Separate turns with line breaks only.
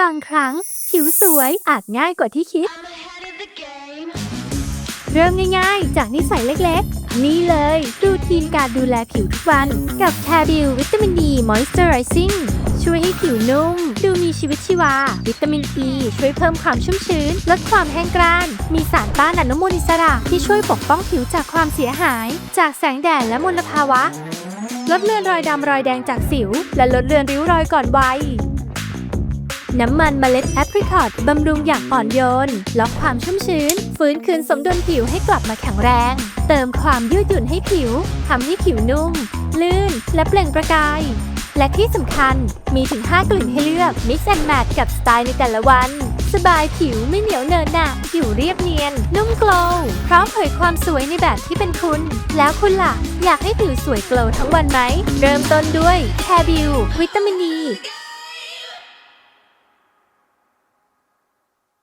บางครั้ง ผิวสวยอาจง่ายกว่าที่คิด เริ่มง่ายๆ จากนิสัยเล็กๆ นี่เลยรูทีนการดูแลผิวทุกวัน กับ c a b i l วิตามิน D Moisturizing ช่วยให้ผิวนุ่ม ดูมีชีวิตชีวา วิตามิน E ช่วยเพิ่มความชุ่มชื้น ลดความแห้งกร้าน มีสารต้านอนุมูลอิสระที่ช่วยปกป้องผิวจากความเสียหาย จากแสงแดดและมลภาวะ ลดเลือนรอยดำรอยแดงจากสิว และลดเลือนริ้วรอยก่อนวัย น้ำมันเมล็ดแอปริคอตบำรุงอย่างอ่อนโยนล็อกความชุ่มชื้น ฟื้นคืนสมดุลผิวให้กลับมาแข็งแรง เติมความยืดหยุ่นให้ผิวทำให้ผิวนุ่ม ลื่น และเปล่งประกาย และที่สำคัญมีถึง 5 กลิ่นให้เลือก Mix and Match กับสไตล์ในแต่ละวัน สบายผิวไม่เหนียวเนินหนะผิวเรียบเนียน นุ่มโกลว์พร้อมเผยความสวยในแบบที่เป็นคุณ แล้วคุณล่ะ อยากให้ผิวสวยโกลว์ทั้งวันไหมเริ่มต้นด้วยแคบิววิตามินดี